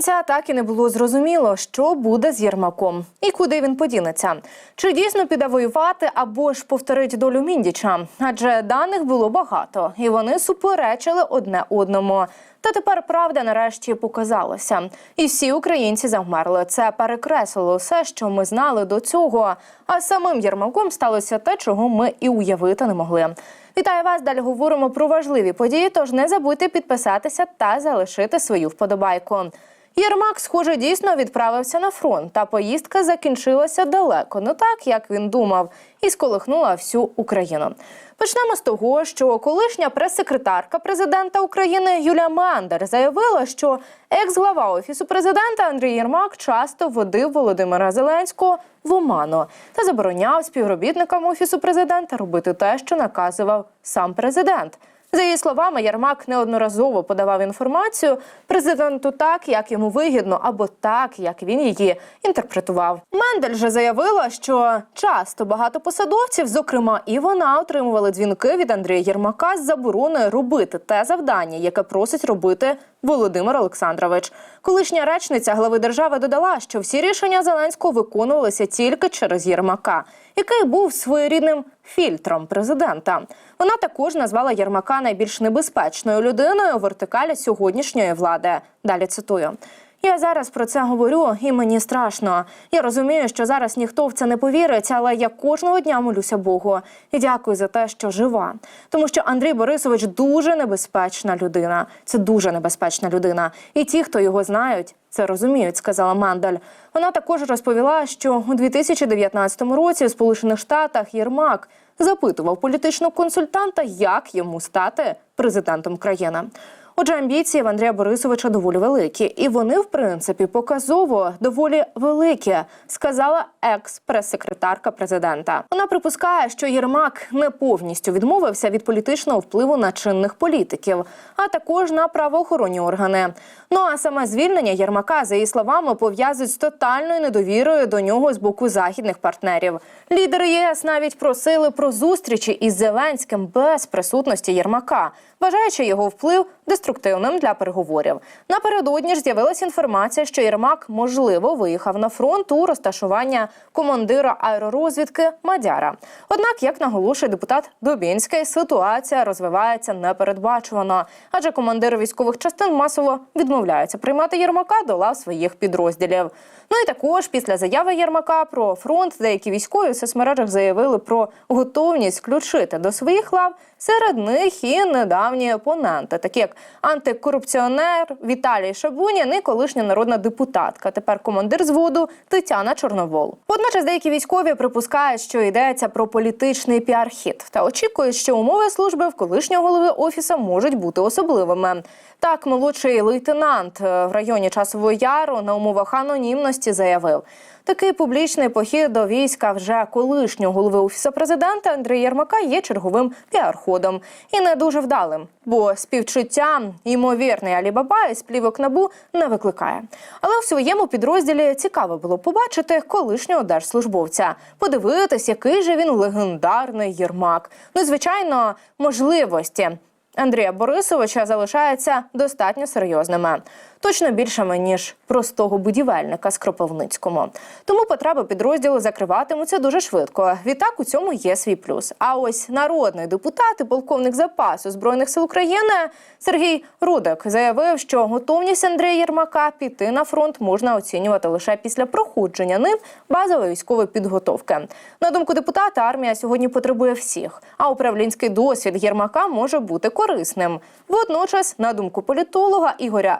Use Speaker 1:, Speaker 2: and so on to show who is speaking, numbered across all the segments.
Speaker 1: кінця так і не було зрозуміло, що буде з Єрмаком і куди він подінеться. Чи дійсно піде воювати або ж повторить долю Міндіча? Адже даних було багато, і вони суперечили одне одному. Та тепер правда нарешті показалася, і всі українці завмерли. Це перекреслило все, що ми знали до цього. А самим Єрмаком сталося те, чого ми і уявити не могли. Вітаю вас! Далі говоримо про важливі події. Тож не забудьте підписатися та залишити свою вподобайку. Єрмак, схоже, дійсно відправився на фронт, та поїздка закінчилася далеко, не так як він думав, і сколихнула всю Україну. Почнемо з того, що колишня прес-секретарка президента України Юлія Мандер заявила, що екс-глава офісу президента Андрій Єрмак часто водив Володимира Зеленського в оману та забороняв співробітникам офісу президента робити те, що наказував сам президент. За її словами, Ярмак неодноразово подавав інформацію президенту так, як йому вигідно, або так, як він її інтерпретував. Мендель же заявила, що часто багато посадовців, зокрема і вона, отримували дзвінки від Андрія Єрмака з забороною робити те завдання, яке просить робити Володимир Олександрович. Колишня речниця глави держави додала, що всі рішення Зеленського виконувалися тільки через Єрмака, який був своєрідним фільтром президента. Вона також назвала Єрмака найбільш небезпечною людиною вертикалі сьогоднішньої влади. Далі цитую. Я зараз про це говорю, і мені страшно. Я розумію, що зараз ніхто в це не повірить, але я кожного дня молюся Богу і дякую за те, що жива. Тому що Андрій Борисович дуже небезпечна людина. Це дуже небезпечна людина. І ті, хто його знають, це розуміють, сказала Мандель. Вона також розповіла, що у 2019 році в Сполучених Штатах Єрмак запитував політичного консультанта, як йому стати президентом країни. Отже, амбіції в Андрія Борисовича доволі великі, і вони, в принципі, показово доволі великі, сказала екс-прес-секретарка президента. Вона припускає, що Єрмак не повністю відмовився від політичного впливу на чинних політиків, а також на правоохоронні органи. Ну а саме звільнення Єрмака, за її словами, пов'язують з тотальною недовірою до нього з боку західних партнерів. Лідери ЄС навіть просили про зустрічі із Зеленським без присутності Єрмака, вважаючи його вплив деструктивним для переговорів. Напередодні ж з'явилася інформація, що Єрмак можливо виїхав на фронт у розташування командира аеророзвідки Мадяра. Однак, як наголошує депутат Дубінський, ситуація розвивається непередбачувано, адже командири військових частин масово відмовляються приймати Єрмака до лав своїх підрозділів. Ну і також після заяви Єрмака про фронт деякі військові в соцмережах заявили про готовність включити до своїх лав серед них і недавні опоненти, такі як антикорупціонер Віталій Шабунін і колишня народна депутатка, тепер командир зводу Тетяна Чорновол. Водночас деякі військові припускають, що йдеться про політичний піар-хід та очікують, що умови служби в колишнього голови офісу можуть бути особливими. Так, молодший лейтенант е, в районі Часового Яру на умовах анонімності заявив. Такий публічний похід до війська вже колишнього голови офісу президента Андрія Єрмака є черговим піар-ходом і не дуже вдалим, бо співчуття ймовірний Алібаба із плівок набу не викликає. Але в своєму підрозділі цікаво було побачити колишнього держслужбовця, подивитись, який же він легендарний Єрмак. Ну, звичайно, можливості. Андрія Борисовича залишаються достатньо серйозними, точно більшими ніж простого будівельника з Кропивницькому. Тому потреби підрозділу закриватимуться дуже швидко. Відтак у цьому є свій плюс. А ось народний депутат і полковник запасу збройних сил України Сергій Рудик заявив, що готовність Андрія Єрмака піти на фронт можна оцінювати лише після проходження ним базової військової підготовки. На думку депутата, армія сьогодні потребує всіх, а управлінський досвід Єрмака може бути корисним. Водночас, на думку політолога Ігоря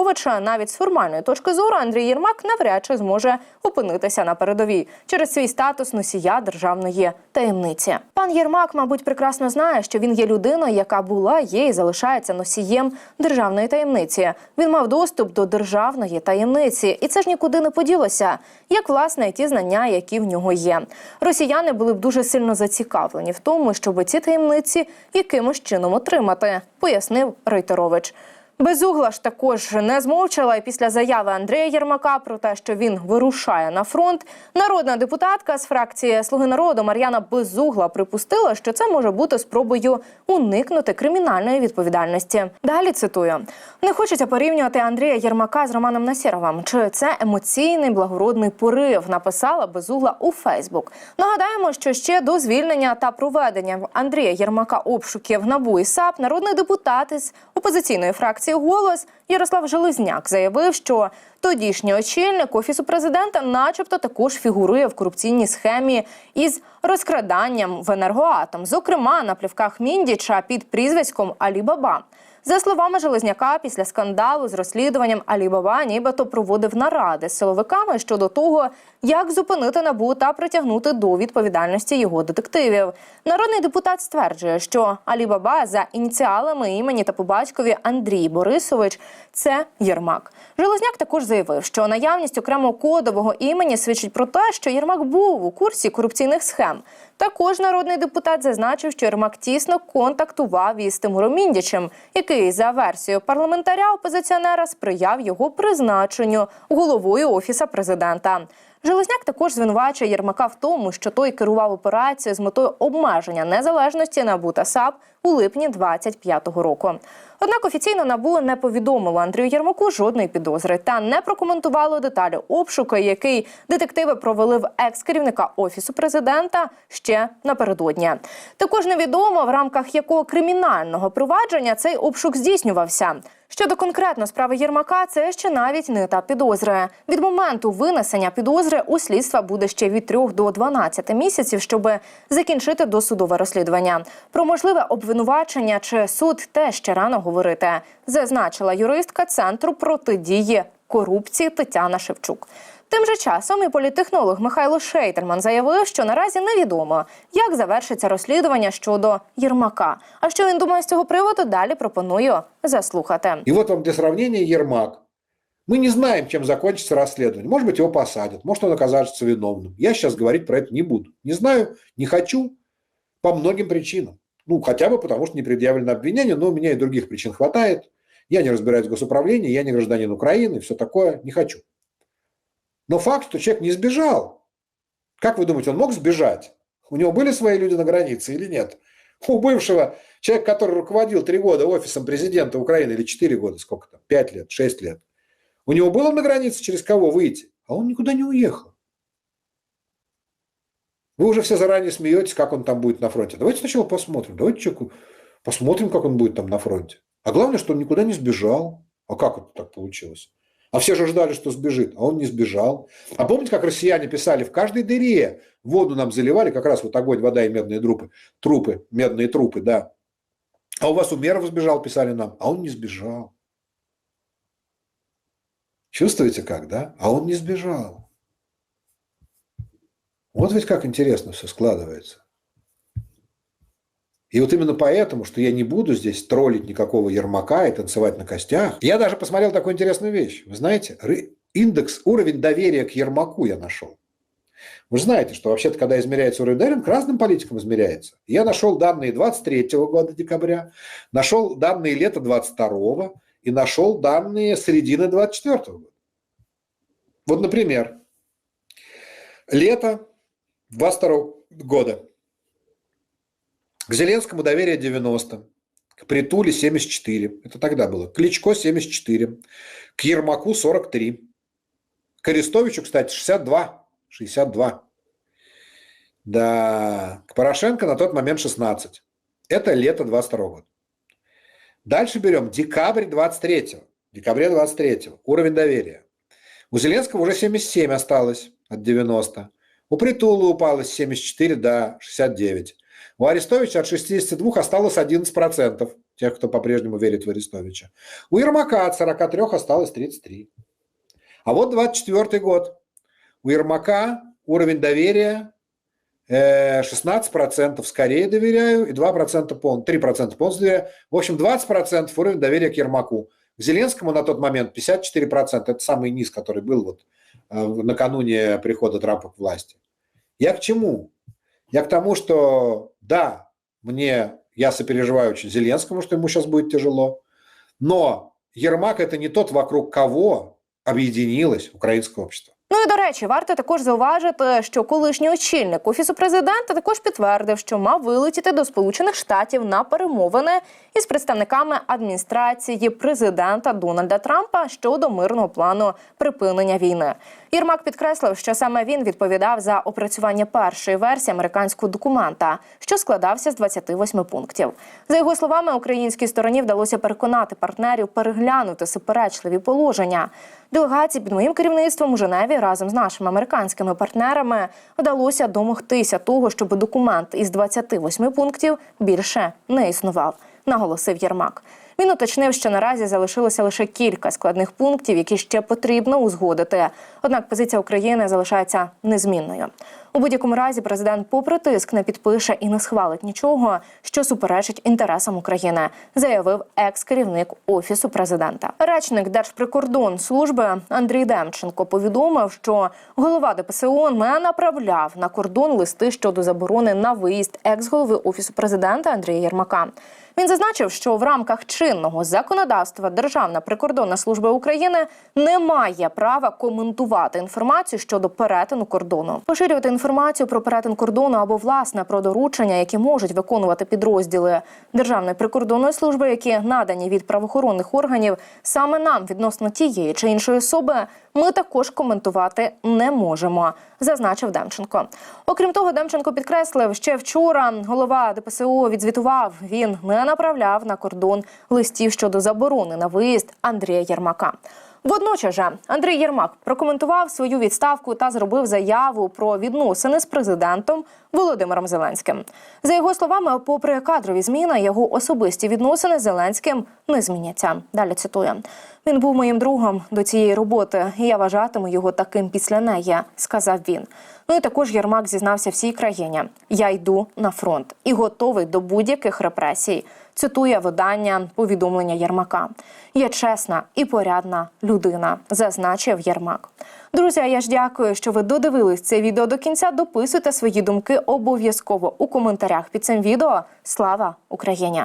Speaker 1: Рейтеровича, навіть з формальної точки зору Андрій Єрмак навряд чи зможе опинитися на передовій через свій статус носія державної таємниці. Пан Єрмак, мабуть, прекрасно знає, що він є людиною, яка була, є і залишається носієм державної таємниці. Він мав доступ до державної таємниці, і це ж нікуди не поділося. Як власне і ті знання, які в нього є. Росіяни були б дуже сильно зацікавлені в тому, щоб ці таємниці якимось чином отримати, пояснив Рейтерович. Безугла ж також не змовчала і після заяви Андрія Єрмака про те, що він вирушає на фронт. Народна депутатка з фракції Слуги народу Мар'яна Безугла припустила, що це може бути спробою уникнути кримінальної відповідальності. Далі цитую: не хочеться порівнювати Андрія Єрмака з Романом Насіровим. Чи це емоційний благородний порив? Написала Безугла у Фейсбук. Нагадаємо, що ще до звільнення та проведення Андрія Єрмака обшуків НАБУ і САП народний депутат із опозиційної фракції Голос Ярослав Железняк заявив, що тодішній очільник офісу президента, начебто, також фігурує в корупційній схемі із розкраданням в енергоатом, зокрема на плівках Міндіча під прізвиськом Алі Баба. За словами Железняка, після скандалу з розслідуванням Алібаба нібито проводив наради з силовиками щодо того, як зупинити набу та притягнути до відповідальності його детективів. Народний депутат стверджує, що Алібаба за ініціалами імені та по батькові Андрій Борисович це Єрмак. Железняк також заявив, що наявність окремого кодового імені свідчить про те, що Єрмак був у курсі корупційних схем. Також народний депутат зазначив, що Єрмак тісно контактував із Тимуром Міндічем, який за версією парламентаря опозиціонера сприяв його призначенню головою офіса президента. Железняк також звинувачує Єрмака в тому, що той керував операцією з метою обмеження незалежності НАБУ та САП у липні 25-го року. Однак офіційно НАБУ не повідомило Андрію Єрмаку жодної підозри та не прокоментувало деталі обшуку, який детективи провели в екс-керівника офісу президента ще напередодні. Також невідомо в рамках якого кримінального провадження цей обшук здійснювався. Щодо конкретно справи Єрмака, це ще навіть не етап підозри. Від моменту винесення підозри у слідства буде ще від 3 до 12 місяців, щоб закінчити досудове розслідування. Про можливе обвинувачення чи суд теж ще рано говорити, зазначила юристка центру протидії корупції Тетяна Шевчук. Тим же часом і політтехнолог Михайло Шейтерман заявив, що наразі невідомо, як завершиться розслідування щодо Єрмака. А що він думає з цього приводу? Далі пропоную заслухати.
Speaker 2: И вот вам для сравнения Ермак. Мы не знаем, чем закончится расследование. Может быть, его посадят, может, он окажется виновным. Я сейчас говорить про это не буду. Не знаю, не хочу по многим причинам. Ну, хотя бы потому, что не предъявлено обвинение, но у меня и других причин хватает. Я не разбираюсь в госуправлении, я не гражданин Украины, все такое, не хочу. Но факт, что человек не сбежал. Как вы думаете, он мог сбежать? У него были свои люди на границе или нет? У бывшего человека, который руководил три года офисом президента Украины, или четыре года, сколько там, пять лет, шесть лет, у него было на границе через кого выйти, а он никуда не уехал. Вы уже все заранее смеетесь, как он там будет на фронте. Давайте сначала посмотрим. Давайте человеку посмотрим, как он будет там на фронте. А главное, что он никуда не сбежал. А как это так получилось? А все же ждали, что сбежит, а он не сбежал. А помните, как россияне писали, в каждой дыре воду нам заливали, как раз вот огонь, вода и медные трупы, трупы, медные трупы, да. А у вас Умеров сбежал, писали нам, а он не сбежал. Чувствуете как, да? А он не сбежал. Вот ведь как интересно все складывается. И вот именно поэтому, что я не буду здесь троллить никакого Ермака и танцевать на костях, я даже посмотрел такую интересную вещь. Вы знаете, индекс, уровень доверия к Ермаку я нашел. Вы же знаете, что вообще-то, когда измеряется уровень доверия, к разным политикам измеряется. Я нашел данные 23 года декабря, нашел данные лета 22 и нашел данные середины 24 года. Вот, например, лето 22 года. К Зеленскому доверие 90, к Притуле 74, это тогда было, к Кличко 74, к Ермаку 43, к Арестовичу, кстати, 62, 62. Да, к Порошенко на тот момент 16. Это лето 22 года. Дальше берем декабрь 23, декабря 23, уровень доверия. У Зеленского уже 77 осталось от 90. У Притула упало с 74 до 69. У Арестовича от 62 осталось 11%, тех, кто по-прежнему верит в Арестовича. У Ермака от 43 осталось 33. А вот 24 год. У Ермака уровень доверия э, 16% скорее доверяю и 2% пол, 3% полностью доверяю. В общем, 20% уровень доверия к Ермаку. К Зеленскому на тот момент 54%. Это самый низ, который был вот э, накануне прихода Трампа к власти. Я к чему? Я к тому, что да, мне, я сопереживаю очень Зеленскому, что ему сейчас будет тяжело, но Ермак – это не тот, вокруг кого объединилось украинское общество.
Speaker 1: Ну і до речі, варто також зауважити, що колишній очільник офісу президента також підтвердив, що мав вилетіти до Сполучених Штатів на перемовини із представниками адміністрації президента Дональда Трампа щодо мирного плану припинення війни. Єрмак підкреслив, що саме він відповідав за опрацювання першої версії американського документа, що складався з 28 пунктів. За його словами, українській стороні вдалося переконати партнерів переглянути суперечливі положення. Делегації під моїм керівництвом у Женеві разом з нашими американськими партнерами вдалося домогтися того, щоб документ із 28 пунктів більше не існував, наголосив Єрмак. Він уточнив, що наразі залишилося лише кілька складних пунктів, які ще потрібно узгодити. Однак позиція України залишається незмінною. У будь-якому разі президент, попри тиск, не підпише і не схвалить нічого, що суперечить інтересам України, заявив екс-керівник офісу президента. Речник Держприкордонслужби Андрій Демченко повідомив, що голова ДПСО не направляв на кордон листи щодо заборони на виїзд екс-голови офісу президента Андрія Єрмака. Він зазначив, що в рамках чинного законодавства Державна прикордонна служба України не має права коментувати інформацію щодо перетину кордону, поширювати інформацію про перетин кордону або власне про доручення, які можуть виконувати підрозділи Державної прикордонної служби, які надані від правоохоронних органів саме нам відносно тієї чи іншої особи. Ми також коментувати не можемо, зазначив Демченко. Окрім того, Демченко підкреслив, ще вчора голова ДПСО відзвітував. Він не направляв на кордон листів щодо заборони на виїзд Андрія Єрмака. Водночас же Андрій Єрмак прокоментував свою відставку та зробив заяву про відносини з президентом Володимиром Зеленським. За його словами, попри кадрові зміни, його особисті відносини з Зеленським не зміняться. Далі цитую: він був моїм другом до цієї роботи, і я вважатиму його таким після неї, сказав він. Ну і також Єрмак зізнався всій країні: я йду на фронт і готовий до будь-яких репресій. Цитує видання повідомлення Єрмака. Я чесна і порядна людина, зазначив Єрмак. Друзі, я ж дякую, що ви додивились це відео до кінця. Дописуйте свої думки обов'язково у коментарях під цим відео. Слава Україні!